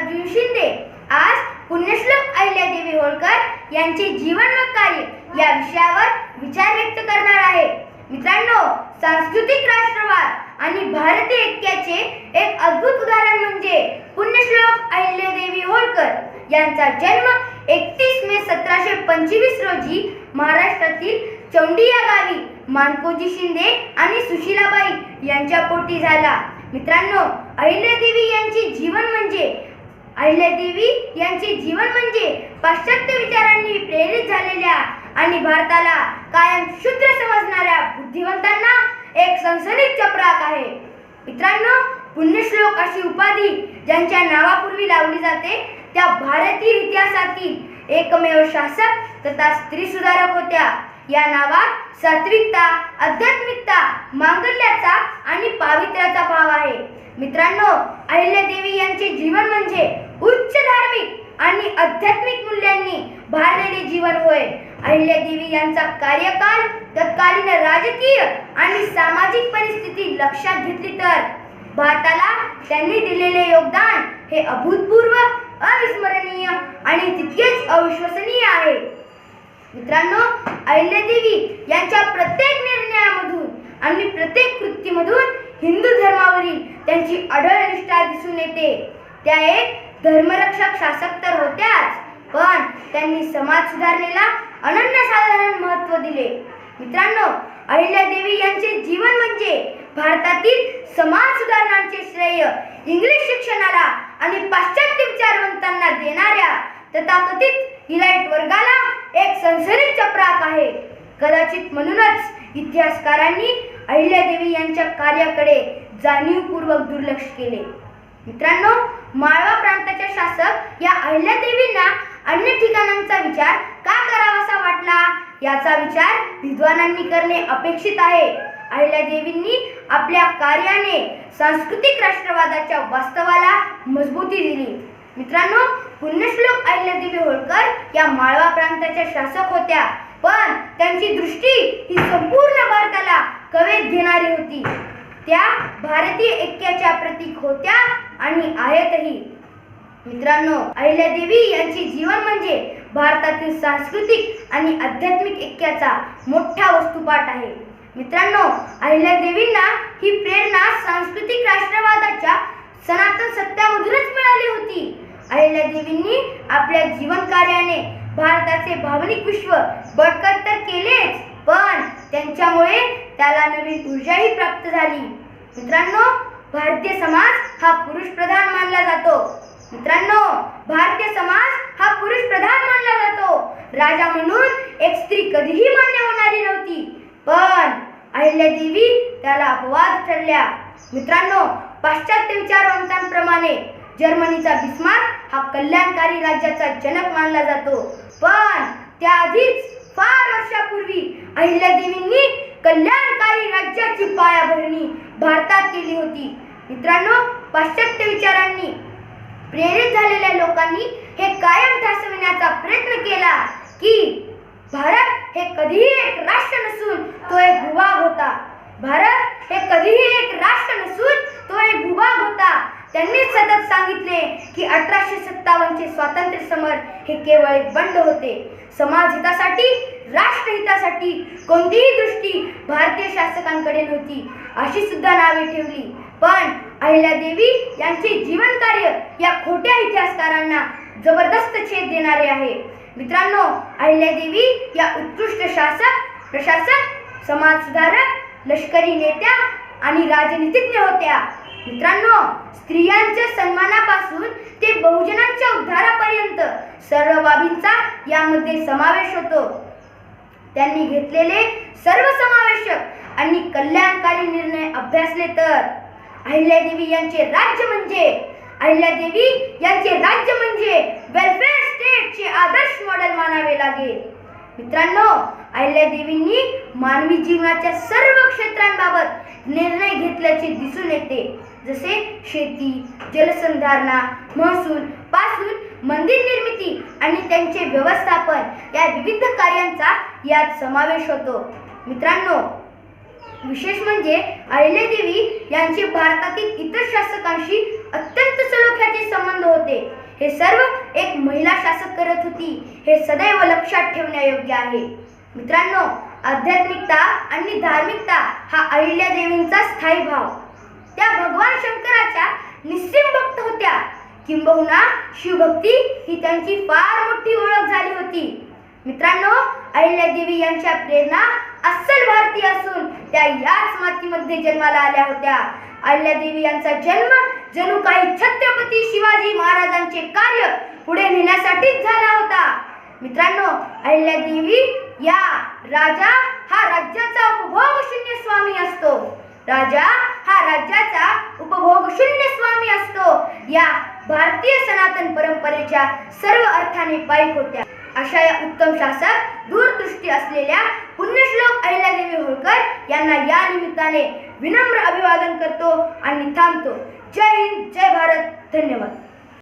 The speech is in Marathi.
अर्जुन शिंदे आज पुण्यश्लोक अहिल्यादेवी होळकर यांचे जीवन व कार्य या विषयावर विचार व्यक्त करणार आहे. मित्रांनो सांस्कृतिक राष्ट्रवाद आणि भारतीय ऐक्याचे एक अद्भुत उदाहरण म्हणजे पुण्यश्लोक अहिल्यादेवी होळकर यांचा जन्म एकतीस मे सतराशे पंचवीस रोजी महाराष्ट्रातील चौंडी या गावी मानकोजी शिंदे आणि सुशीलाबाई यांच्या पोटी झाला. मित्रांनो अहिल्यादेवी यांचे जीवन म्हणजे अहिल्यादेवी यांचे जीवन म्हणजे पाश्चात्य विचारांनी प्रेरित झालेल्या आणि भारताला कायम शूद्र समजणाऱ्या बुद्धिवंतांना एक सनसनीत चपराक आहे. मित्रांनो पुण्यश्लोक अशी उपाधी ज्यांच्या नावापूर्वी लावली जाते त्या भारतीय इतिहासातील एकमेव शासक तथा स्त्री सुधारक होत्या. या नावात सात्विकता आध्यात्मिकता मांगल्याचा आणि पावित्र्याचा भाव आहे मित्रांनो अहिल्यादेवी यांचे जीवन म्हणजे उच्च धार्मिक आणि आध्यात्मिक मूल्यांनी भारलेले जीवन होय. अहिल्यादेवी यांचा कार्यकाल तत्कालीन राजकीय आणि सामाजिक परिस्थिती लक्षात घेतली तर भारताला त्यांनी दिलेले योगदान हे अभूतपूर्व अविस्मरणीय आणि तितकेच अविश्वसनीय आहे. मित्रांनो अहिल्यादेवी यांच्या प्रत्येक निर्णयामधून आणि प्रत्येक कृतीमधून हिंदू धर्मावरील त्यांची अढळ निष्ठा दिसून येते. त्या एक धर्मरक्षक शासक तर होत्याच पण त्यांनी समाज सुधारणेला अनन्यसाधारण महत्त्व दिले. मित्रांनो अहिल्यादेवी यांचे जीवन म्हणजे भारतातील समाज सुधारणांचे श्रेय. इंग्लिश शिक्षणाला आणि पाश्चात्य विचारवंतांना देणाऱ्या तथाकथित इलाइट वर्गाला एक संसदीत चपराक आहे. कदाचित म्हणूनच इतिहासकारांनी अहिल्यादेवी यांच्या कार्याकडे जाणीवपूर्वक दुर्लक्ष केले. मित्रांनो माळवा प्रांताच्या शासक या अहिल्यादेवींना अन्य ठिकाणांचा विचार का करावासा वाटला? याचा विचार विद्वानांनी करणे अपेक्षित आहे. अहिल्यादेवींनी आपल्या कार्याने सांस्कृतिक राष्ट्रवादाच्या वास्तवाला मजबूती दिली. मित्रांनो पुण्यश्लोक अहिल्यादेवी होळकर या माळवा प्रांताच्या शासक होत्या. पण त्यांची दृष्टी ही संपूर्ण भारताला कवेत घेणारी होती. त्या भारतीय ऐक्याच्या प्रतीक होत्या आणि आहेतही. मित्रांनो अहिल्यादेवी यांचे जीवन म्हणजे भारतातील सांस्कृतिक आणि आध्यात्मिक ऐक्याचा मोठा वस्तुपाठ आहे. मित्रांनो अहिल्यादेवींना ही प्रेरणा सांस्कृतिक राष्ट्रवादाच्या सनातन सत्यामधूनच मिळाली होती. अहिल्यादेवींनी आपल्या जीवन कार्याने भारताचे भावनिक विश्व बळकट तर केलेच पण त्यांच्यामुळे त्याला नवीन ऊर्जाही प्राप्त झाली. मित्रांनो भारतीय समाज हा पुरुष प्रधान मानला जातो. मित्रांनो भारतीय समाज हा पुरुष प्रधान मानला जातो. राजा म्हणून एक स्त्री कधीही मान्य होणारी नव्हती. पण अहिल्यादेवी त्याला अपवाद ठरल्या. मित्रांनो पाश्चात्य विचारवंतांप्रमाणे जर्मनीचा बिस्मार्क हा कल्याणकारी राज्याचा जनक मानला जातो. पण त्याआधीच फार वर्षापूर्वी अहिल्यादेवींनी कल्याणकारी राज्याची पायाभरणी भारतात केली होती. मित्रांनो पाश्चात्य विचारांनी प्रेरित झालेल्या लोकांनी हे कायम ठासविण्याचा प्रयत्न केला की भारत हे कधीही एक राष्ट्र नसून तो एक भूभाग होता. भारत हे कधीही एक राष्ट्र नसून तो एक भूभाग होता. त्यांनी सतत सांगितले की अठराशे सत्तावन्नचे स्वातंत्र्य समर हे केवळ एक बंड होते. समाज हितासाठी राष्ट्रहितासाठी कोणतीही दृष्टी भारतीय शासकांकडे नव्हती. अशी सुद्धा नावे ठेवली. पण अहिल्यादेवी यांचे जीवनकार्य या खोट्या इतिहासकारांना जबरदस्त छेद देणारे आहे. मित्रांनो अहिल्यादेवी या उत्कृष्ट शासक प्रशासक समाज सुधारक लष्करी नेत्या आणि राजनीतिज्ञ होत्या. मित्रांनो स्त्रियांच्या सन्मानापासून ते बहुजनांच्या उद्धारापर्यंत सर्व बाबींचा यामध्ये समावेश होतो. त्यांनी घेतलेले सर्व समावेशक आणि कल्याणकारी निर्णय अभ्यासले तर अहिल्यादेवी यांचे राज्य म्हणजे अहिल्यादेवी यांचे राज्य म्हणजे वेलफेअर स्टेटचे आदर्श मॉडेल मानावे लागेल. मित्रांनो अहिल्यादेवींनी मानवी जीवनाच्या सर्व क्षेत्रांबाबत निर्णय घेतल्याचे दिसून येते. जसे शेती जलसंधारणा महसूल पासून मंदिर निर्मिती आणि त्यांचे व्यवस्थापन या विविध कार्यांचा यात समावेश होतो. मित्रांनो विशेष म्हणजे अहिल्यादेवी यांचे भारतातील इतर शासकांशी अत्यंत सलोख्याचे संबंध होते. हे सर्व एक महिला शासक करत होती. हे सदैव लक्षात ठेवण्यायोग्य आहे. मित्रांनो आध्यात्मिकता आणि धार्मिकता हा अहिल्या देवींचा स्थायी भाव. त्या भगवान शंकराच्या निस्सीम भक्त होत्या. किंबहुना शिवभक्ती ही त्यांची फार मोठी ओळख झाली होती. मित्रांनो अहिल्यादेवी यांच्या प्रेरणा अस्सल भारतीय असून त्या याच मातीमध्ये जन्माला आल्या होत्या. अहिल्यादेवी यांचा जन्म जणू काही छत्रपती शिवाजी महाराजांचे कार्य पुढे नेण्यासाठीच झाला होता. मित्रांनो अहिल्यादेवी या राजा हा राज्याचा उपभोग शून्य स्वामी असतो. राजा हा राज्याचा उपभोग शून्य स्वामी असतो. या भारतीय सनातन परंपरेच्या सर्व अर्थाने पायिक होत्या. अशा या उत्तम शासक दूरदृष्टी असलेल्या पुण्यश्लोक अहिल्यादेवी होळकर यांना या निमित्ताने विनम्र अभिवादन करतो आणि थांबतो. जय हिंद जय भारत. धन्यवाद.